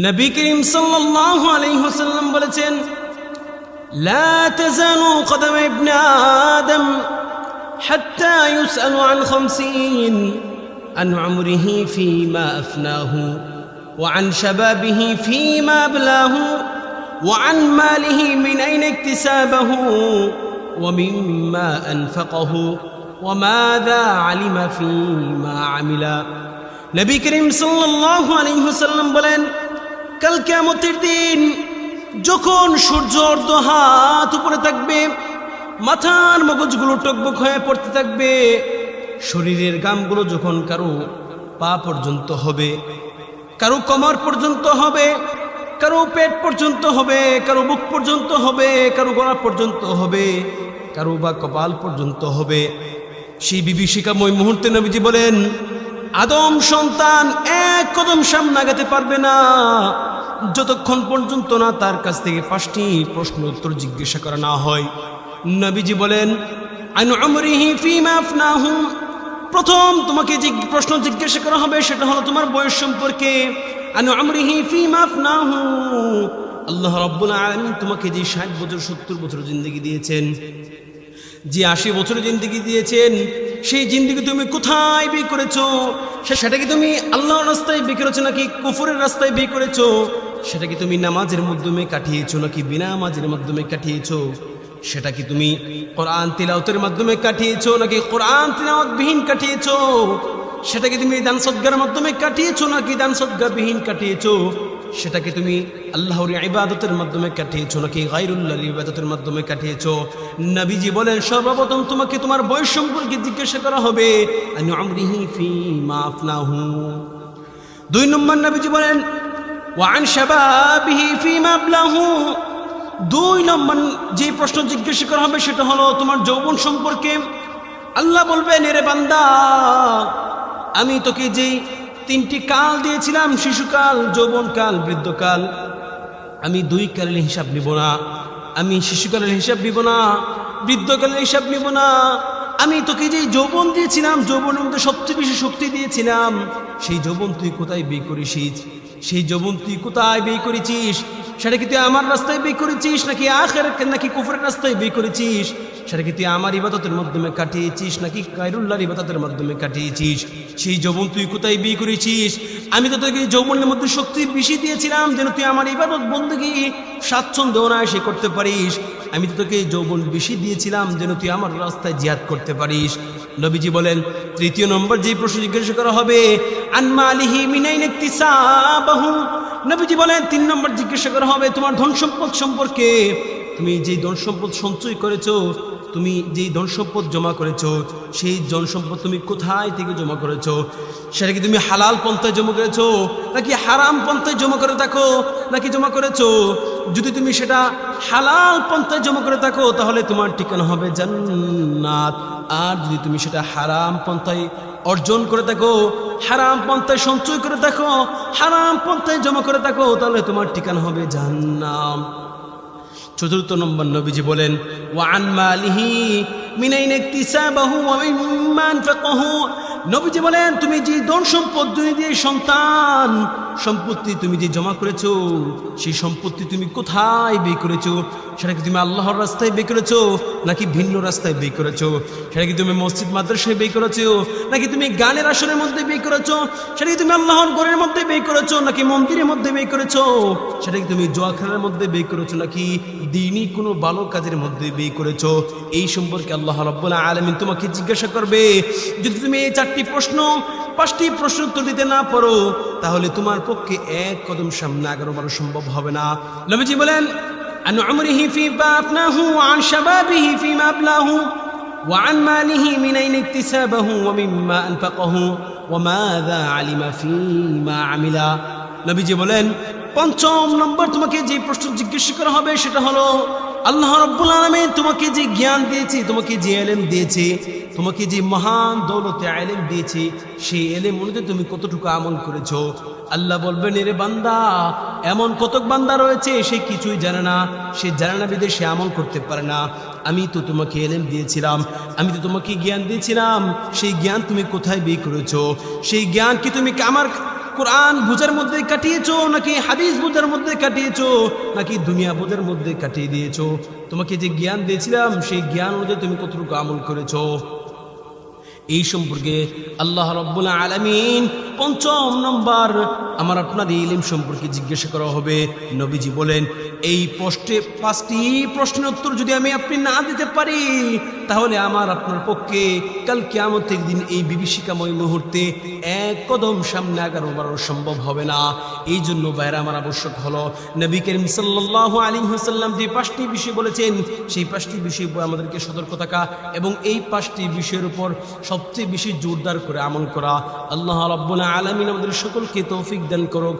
نبي كريم صلى الله عليه وسلم بلتين لا تزنوا قدم ابن آدم حتى يسأل عن خمسين عن عمره فيما أفناه وعن شبابه فيما بلاه وعن ماله من أين اكتسابه ومما أنفقه وماذا علم فيما عملا نبي كريم صلى الله عليه وسلم بلتين কাল কিয়ামতের দিন যখন সূর্য অর্ধ হাত উপরে থাকবে, মাথার মগজগুলো টকবক হয়ে পড়তে থাকবে, শরীরের গামগুলো যখন কারও পা পর্যন্ত হবে, কারও কমর পর্যন্ত হবে, কারও পেট পর্যন্ত হবে, কারও বুক পর্যন্ত হবে, কারও গলা পর্যন্ত হবে, কারও বা কপাল পর্যন্ত হবে। সেই বিভীষিকাময় মুহূর্তে নবীজি বলেন, আদম সন্তান এক কদম সামনে আগাতে পারবে না। যতক্ষণ পর্যন্ত না তার কাছ থেকে পাঁচটি প্রশ্ন উত্তর জিজ্ঞাসা করা না হয়, নবীজি বলেন প্রথম তোমাকে যে প্রশ্ন জিজ্ঞাসা করা হবে, সেটা হলো তোমার বয়স সম্পর্কে আল্লাহ রাব্বুল আলামিন তোমাকে যে 60 বছর 70 বছর জিন্দগি দিয়েছেন। যে আশি বছর জিন্দগি দিয়েছেন, সেই জিন্দগি তুমি কোথায় বিয়ে করেছ? সেটা কি তুমি আল্লাহর রাস্তায় বিয়ে করেছ নাকি কুফরের রাস্তায় বিয়ে করেছ? সেটা কি তুমি নামাজের মাধ্যমে কাটিয়েছো নাকি বিনা নামাজের মাধ্যমে কাটিয়েছো? সেটা কি তুমি কোরআন তিলাওতের মাধ্যমে কাটিয়েছো নাকি কোরআন তিলাওয়াতবিহীন কাটিয়েছো? সেটা কি তুমি দান সদ্গার মাধ্যমে কাটিয়েছো নাকি দান সদ্গাবিহীন কাটিয়েছো? সেটাকে তুমি আল্লাহর ইবাদতের মাধ্যমে কাটিয়েছো নাকি গায়রুল্লাহর ইবাদতের মাধ্যমে কাটিয়েছো? নবীজি বলেন, সর্বপ্রথম তোমাকে তোমার বয়স সম্পর্কে জিজ্ঞাসা করা হবে দুই নম্বর নবীজি বলেন ওয়ান শাবাবিহি ফি মা আবলাহু দুই নম্বর যে প্রশ্ন জিজ্ঞাসা করা হবে সেটা হলো, তোমার যৌবন সম্পর্কে? আল্লাহ বলবেন, এরে বান্দা, আমি তোকে যেই তিনটি কাল দিয়েছিলাম, শিশুকাল, যৌবনকাল, বৃদ্ধকাল। আমি দুই কালের হিসাব নিব না। আমি শিশুকালের হিসাব নিব না, বৃদ্ধকালের হিসাব নিব না। আমি তোকে যে যৌবন দিয়েছিলাম, যৌবনের মধ্যে সবচেয়ে বেশি শক্তি দিয়েছিলাম, সেই যৌবন তুই কোথায় বিয়ে করেছিস? সেই যৌবন তুই কোথায় বিয়ে করেছিস? সেটা কি তুই আমার রাস্তায় বিয়ে করেছিস? নাকি আখের নাকি কুফরের রাস্তায় বিয়ে করেছিস? সেটা কি তুই আমার ইবাদতের মাধ্যমে কাটিয়েছিস? নাকি কায়রুল্লাহর ইবাদতের মাধ্যমে কাটিয়েছিস? সেই যৌবন তুই কোথায় বিয়ে করেছিস? আমি তো তোকে যৌবনের মধ্যে শক্তি বেশি দিয়েছিলাম যেন তুই আমার ইবাদত বন্দী স্বাচ্ছন্দ্য অনায়াসে করতে পারিস। আমি তো তোকে যৌবন বেশি দিয়েছিলাম যেন তুই আমার রাস্তায় জিহাদ করতে পারিস। নবীজি বলেন, তৃতীয় নম্বর যে প্রশ্ন জিজ্ঞাসা করা হবে আনমা আলিহি মিনাইন ইকতিসাবাহু নবীজি বলেন, তিন নম্বর জিজ্ঞাসা করা হবে, তোমার ধন সম্পদ সম্পর্কে? তুমি যেই ধন সম্পদ সঞ্চয় করেছ, তুমি যেই ধন সম্পদ জমা করেছ, সেই ধন সম্পদ তুমি কোথায় থেকে জমা করেছ? সেটা কি তুমি হালাল পন্থায় জমা করেছ? নাকি হারাম পন্থায় জমা করে দেখো নাকি জমা করেছ? যদি তুমি সেটা হালাল পন্থায় জমা করে থাকো, তাহলে তোমার ঠিকানা হবে জান্নাত। আর যদি তুমি সেটা হারাম পন্থায় অর্জন করে থাকো, হারাম পন্থায় সঞ্চয় করে থাকো, হারাম পন্থায় জমা করে থাকো, তাহলে তোমার ঠিকানা হবে জান্নাম চতুর্থ নম্বর নবীজি বলেন, ওয়ান মালিহি মিনাইন ইকতিসাবাহু ওয়া মিম্মা আনফাকাহু নবীজি বলেন, তুমি যে ধন সম্পদ তুমি যে সন্তান সম্পত্তি তুমি যে জমা করেছ, সেই সম্পত্তি তুমি কোথায় ব্যয় করেছ? সেটা কি তুমি আল্লাহর রাস্তায় ব্যয় করেছ, নাকি ভিন্ন রাস্তায় ব্যয় করেছ? সেটা কি তুমি মসজিদ, মাদ্রাসায় ব্যয় করেছ, নাকি তুমি গানের আসরের মধ্যে ব্যয় করেছ? সেটা কি তুমি আল্লাহর ঘরের মধ্যে ব্যয় করেছ, নাকি মন্দিরের মধ্যে ব্যয় করেছ? সেটা কি তুমি জোয়া খেলার মধ্যে ব্যয় করেছ, নাকি দিনই কোনো ভালো কাজের মধ্যে ব্যয় করেছ? এই সম্পর্কে আল্লাহ রাব্বুল আলামিন তোমাকে জিজ্ঞাসা করবে, যদি তুমি এই চারটি প্রশ্ন, পাঁচটি প্রশ্ন উত্তর দিতে না পারো, তাহলে তোমার পক্ষে এক কদম সামনে আগারো বারো সম্ভব হবে না নবীজি বলেন عن عمره فيما أفناه وعن شبابه فيما أبلاه وعن ماله من أين اكتسابه ومما أنفقه وماذا علم فيما عمل নবীজি বলেন পঞ্চম নম্বর তোমাকে যে প্রশ্ন জিজ্ঞেস করা হবে সেটা হলো আল্লাহ রব্বুল আলমী তোমাকে যে জ্ঞান দিয়েছে, তোমাকে যে এলেম দিয়েছে, তোমাকে যে মহান দৌলতে এলেম দিয়েছে, সেই এলেম অনুযায়ী তুমি কতটুকু আমল করেছ? আল্লাহ বলবেন, এরে বান্দা, এমন কতক বান্দা রয়েছে, সে কিছুই জানে না, সে জানে না বিদে সে আমল করতে পারে না। আমি তো তোমাকে এলেম দিয়েছিলাম, আমি তো তোমাকে জ্ঞান দিয়েছিলাম, সেই জ্ঞান তুমি কোথায় বিয়ে করেছ? সেই জ্ঞান কি তুমি আমার কোরআন বুঝের মধ্যে কাটিয়েছো, নাকি হাদিস বুঝার মধ্যে কাটিয়েছো, নাকি দুনিয়া বুঝের মধ্যে কাটিয়ে দিয়েছ? তোমাকে যে জ্ঞান দিয়েছিলাম, সেই জ্ঞান অনুযায়ী তুমি কতটুকু আমল করেছ? এই সম্পর্কে আল্লাহ রব্বুল আলমিন পঞ্চম নম্বর। আমার আপনার এই ইলিম সম্পর্কে জিজ্ঞাসা করা হবে। নবীজি বলেন, এই প্রশ্নে পাঁচটি প্রশ্নের উত্তর যদি আমি আপনি না দিতে পারি, তাহলে আমার আপনার পক্ষে কাল কেয়ামতের দিন এই বিভীষিকাময় মুহূর্তে এক কদম সামনে আগানো বাড়ানো সম্ভব হবে না। এই জন্য বাইরে আমার আবশ্যক হলো, নবী করিম সাল্লাহ আলী হাসাল্লাম যে পাঁচটি বিষয় বলেছেন, সেই পাঁচটি বিষয় আমাদেরকে সতর্ক থাকা এবং এই পাঁচটি বিষয়ের উপর সবচেয়ে বেশি জোরদার করে আমল করা। আল্লাহ রব্বুল আলমিন আমাদের সকলকে তৌফিক দান করুক।